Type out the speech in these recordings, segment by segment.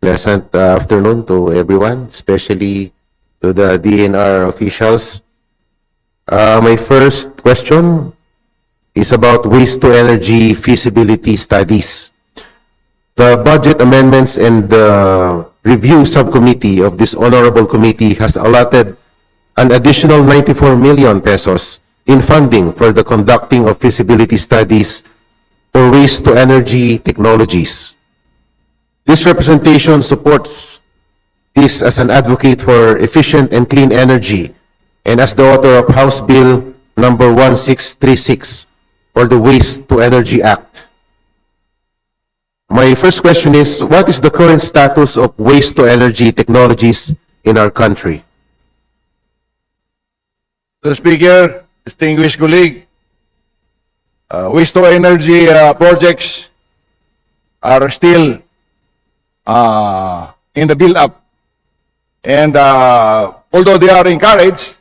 Pleasant uh, afternoon to everyone, especially to the DNR officials. Uh, my first question is about waste to energy feasibility studies. The budget amendments and the review subcommittee of this honorable committee has allotted an additional 94 million pesos in funding for the conducting of feasibility studies for waste to energy technologies. This representation supports this as an advocate for efficient and clean energy and as the author of House Bill number 1636 for the Waste to Energy Act. My first question is, what is the current status of waste to energy technologies in our country? Mr. Speaker, distinguished colleague, uh, waste to energy uh, projects are still uh, in the build-up. And uh, although they are encouraged,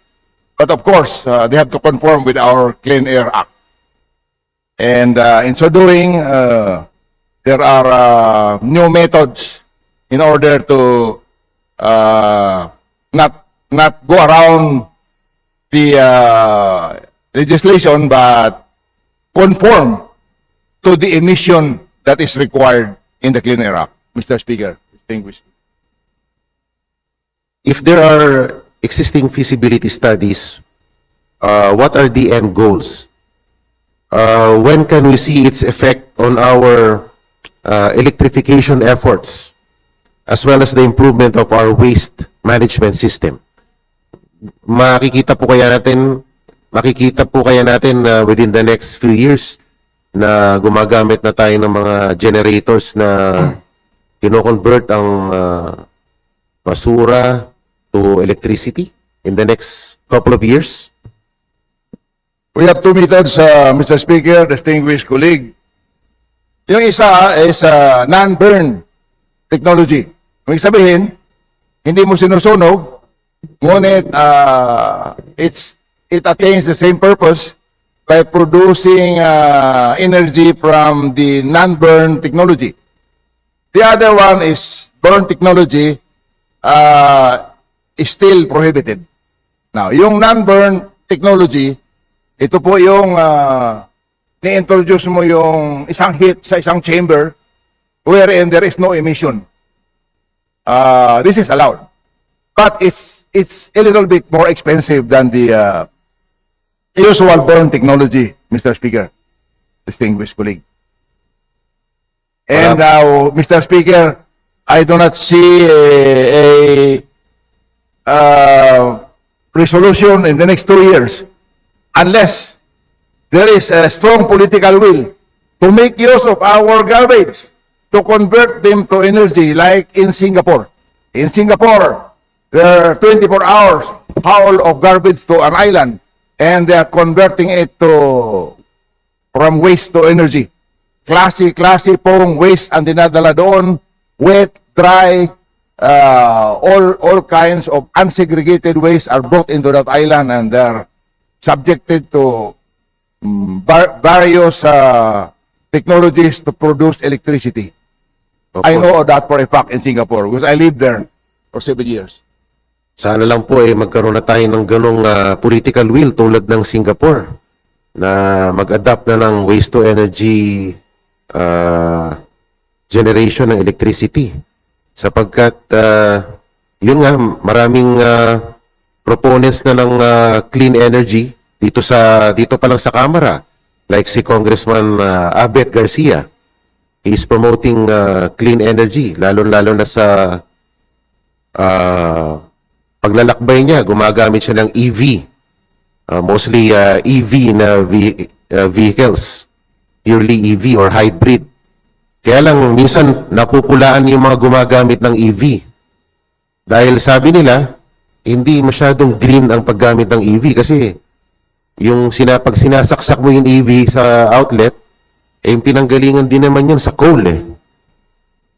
but of course, uh, they have to conform with our Clean Air Act. And uh, in so doing, uh, there are uh, new methods in order to uh, not not go around the uh, legislation but conform to the emission that is required in the Clean Air Act. Mr. Speaker, distinguished. If there are existing feasibility studies, uh, what are the end goals? Uh, when can we see its effect on our uh, electrification efforts, as well as the improvement of our waste management system? Makikita po kaya natin, makikita po kaya natin uh, within the next few years na gumagamit na tayo ng mga generators na kino-convert ang uh, basura to electricity in the next couple of years? We have two methods, uh, Mr. Speaker, distinguished colleague. Yung isa is uh, non-burn technology. Ibig sabihin, hindi mo sinusunog, ngunit uh, it's, it attains the same purpose by producing uh, energy from the non-burn technology. The other one is burn technology uh, is still prohibited. Now, yung non-burn technology, ito po yung uh, ni-introduce mo yung isang heat sa isang chamber wherein there is no emission. Uh, this is allowed. But it's it's a little bit more expensive than the uh, usual burn technology, Mr. Speaker. Distinguished colleague. And now, Mr. Speaker, I do not see a, a uh, resolution in the next two years unless there is a strong political will to make use of our garbage to convert them to energy like in Singapore. In Singapore, there are 24 hours haul of garbage to an island and they are converting it to from waste to energy. Klase, klase pong waste ang dinadala doon, wet, dry, uh, all, all kinds of unsegregated waste are brought into that island and they're subjected to var- various uh, technologies to produce electricity. I Opo. know that for a fact in Singapore because I lived there for seven years. Sana lang po eh magkaroon na tayo ng ganong ah, political will tulad ng Singapore na mag-adapt na ng waste to energy ah, generation ng electricity sapagkat ah, yun nga maraming ah, proponents na ng ah, clean energy dito sa dito pa lang sa Kamara like si Congressman ah, Abet Garcia he is promoting ah, clean energy lalo-lalo na sa ah paglalakbay niya, gumagamit siya ng EV. Uh, mostly uh, EV na ve- uh, vehicles. Purely EV or hybrid. Kaya lang, minsan napupulaan yung mga gumagamit ng EV. Dahil sabi nila, hindi masyadong green ang paggamit ng EV kasi yung sina, pag sinasaksak mo yung EV sa outlet, eh, yung pinanggalingan din naman yun sa coal eh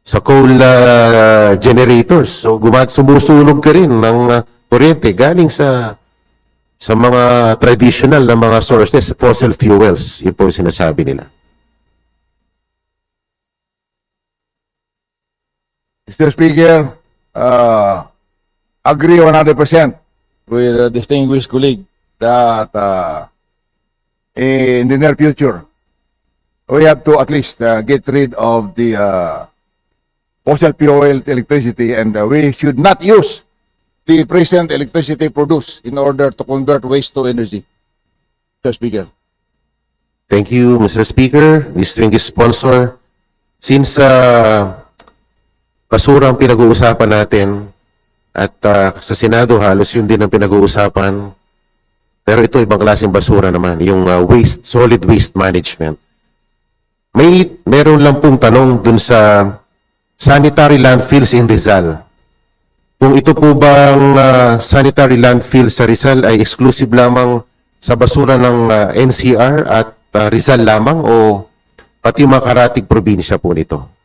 sa coal uh, generators. So gumat sumusunog ka rin ng uh, galing sa sa mga traditional na mga sources, fossil fuels. Yun po sinasabi nila. Mr. Speaker, uh, agree 100% with the distinguished colleague that uh, in the near future, we have to at least uh, get rid of the uh, fossil fuel electricity and uh, we should not use the present electricity produced in order to convert waste to energy. Mr. Speaker. Thank you, Mr. Speaker, distinguished sponsor. Since uh, basura ang pinag-uusapan natin at uh, sa Senado halos yun din ang pinag-uusapan. Pero ito ibang klaseng basura naman, yung uh, waste, solid waste management. May meron lang pong tanong dun sa sanitary landfills in Rizal. Kung ito po bang uh, sanitary landfill sa Rizal ay exclusive lamang sa basura ng uh, NCR at uh, Rizal lamang o pati mga karatig probinsya po nito?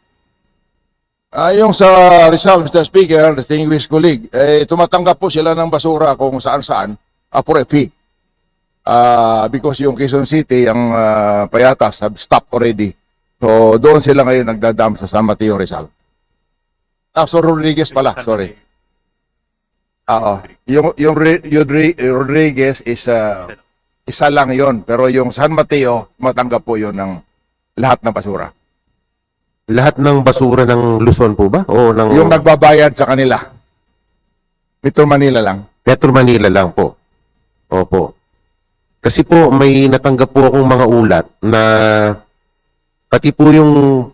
Ah, yung sa Rizal, Mr. Speaker, distinguished colleague, eh, tumatanggap po sila ng basura kung saan-saan uh, for a fee. Ah, because yung Quezon City, ang ah, payatas, have stopped already. So, doon sila ngayon nagdadam sa San Mateo Rizal. Ah, so Rodriguez pala, sorry. Oo. Yung, yung, yung Re- Rodriguez is, ah, isa lang yon pero yung San Mateo, matanggap po yon ng lahat ng basura. Lahat ng basura ng Luzon po ba? O ng Yung nagbabayad sa kanila. Metro Manila lang. Metro Manila lang po? Opo. Kasi po may natanggap po akong mga ulat na pati po yung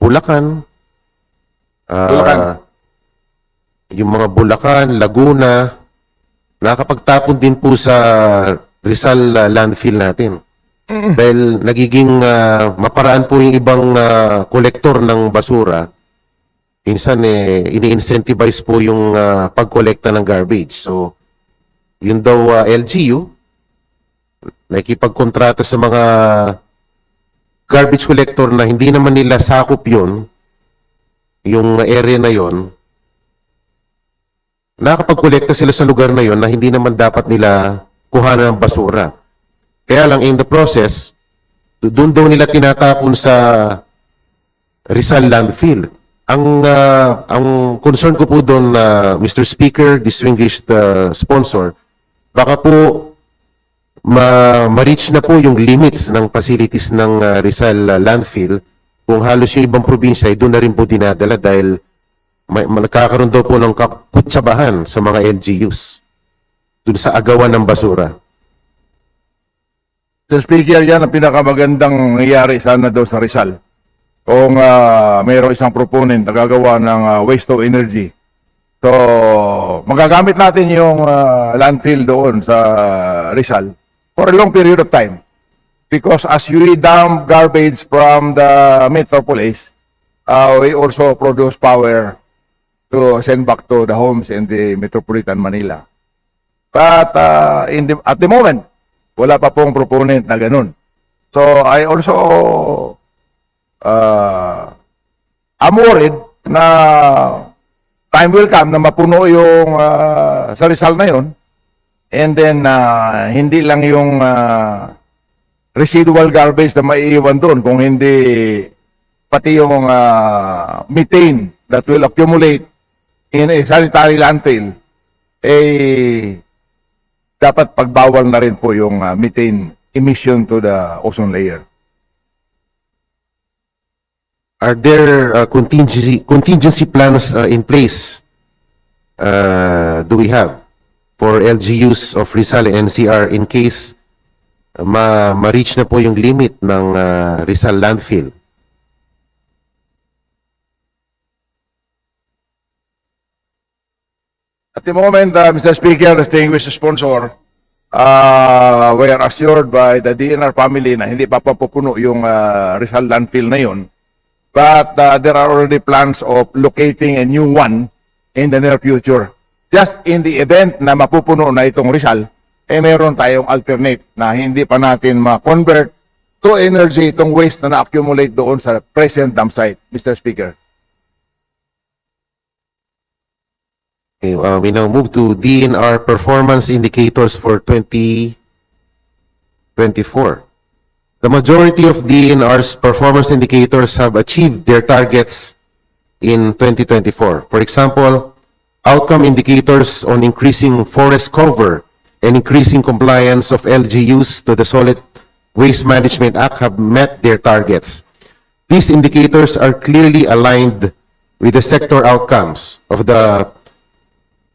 Bulacan, ah, Bulacan. yung mga Bulacan, Laguna, nakakapagtapon din po sa Rizal ah, landfill natin. Dahil nagiging ah, maparaan po yung ibang ah, kolektor ng basura. Minsan eh, ini-incentivize po yung ah, pagkolekta ng garbage. So, yun daw ah, LGU, nakikipagkontrata sa mga garbage collector na hindi naman nila sakop yun, yung area na yon nakakapagkolekta sila sa lugar na yon na hindi naman dapat nila kuhanan ng basura. Kaya lang in the process, doon daw nila tinatapon sa Rizal landfill. Ang ah, ang concern ko po doon na Mr. Speaker, distinguished ah, sponsor, baka po ma ma-reach na po yung limits ng facilities ng ah, Rizal ah, landfill kung halos yung ibang probinsya ay doon na rin po dinadala dahil may, nagkakaroon daw po ng kakutsabahan sa mga LGUs doon sa agawan ng basura. Mr. Speaker, yan ang pinakamagandang nangyayari sana daw sa Rizal. Kung ah, mayroong isang proponent na gagawa ng ah, waste to energy. So, magagamit natin yung ah, landfill doon sa Rizal for a long period of time. Because as we dump garbage from the metropolis, uh, we also produce power to send back to the homes in the metropolitan Manila. But uh, in the, at the moment, wala pa pong proponent na ganun. So I also uh, I'm worried na time will come na mapuno yung uh, sa Rizal na yon and then uh, hindi lang yung uh, residual garbage na maiiwan doon kung hindi pati yung uh, methane that will accumulate in a sanitary landfill eh dapat pagbawal na rin po yung uh, methane emission to the ozone layer. Are there uh, contingency contingency plans uh, in place? Uh, do we have for LGUs of Rizal NCR in case uh, ma ma-reach na po yung limit ng uh, Rizal landfill? At the moment, uh, Mr. Speaker, distinguished sponsor, uh, we are assured by the DNR family na hindi pa papupuno yung uh, Rizal landfill na yun. But uh, there are already plans of locating a new one in the near future. Just in the event na mapupuno na itong Rizal, eh meron tayong alternate na hindi pa natin ma-convert to energy itong waste na na-accumulate doon sa present dump site, Mr. Speaker. Okay, uh, we now move to DNR performance indicators for 2024. The majority of DNR's performance indicators have achieved their targets in 2024. For example, outcome indicators on increasing forest cover and increasing compliance of LGUs to the Solid Waste Management Act have met their targets. These indicators are clearly aligned with the sector outcomes of the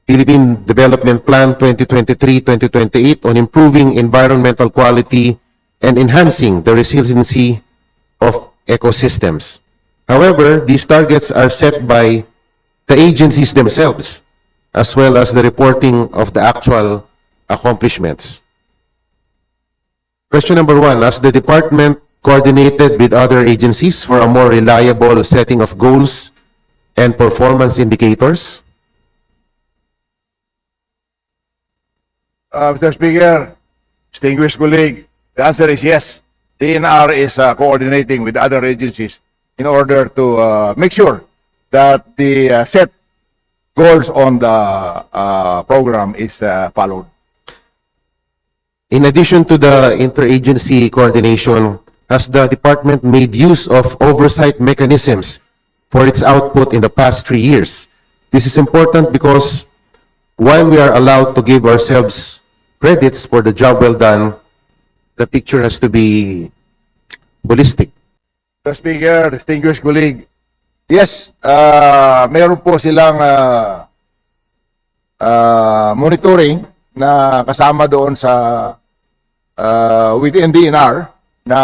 Philippine Development Plan 2023-2028 on improving environmental quality and enhancing the resiliency of ecosystems. However, these targets are set by the agencies themselves, as well as the reporting of the actual accomplishments. Question number one, has the department coordinated with other agencies for a more reliable setting of goals and performance indicators? Uh, Mr. Speaker, distinguished colleague, the answer is yes. DNR is uh, coordinating with other agencies in order to uh, make sure that the uh, set goals on the uh, program is uh, followed. In addition to the interagency coordination, has the department made use of oversight mechanisms for its output in the past three years? This is important because while we are allowed to give ourselves credits for the job well done, the picture has to be holistic. Mr. Speaker, distinguished colleague, yes, uh, meron po silang uh, uh, monitoring na kasama doon sa uh, within DNR na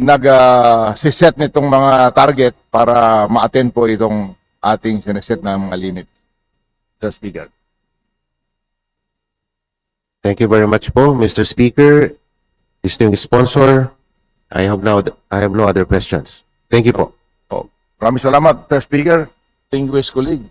nag uh, nitong mga target para ma-attend po itong ating sineset na mga limits. Mr. Speaker. Thank you very much po, Mr. Speaker, distinguished sponsor. I have now, I have no other questions. Thank you po. Oh, maraming salamat, Mr. Speaker. Distinguished colleague.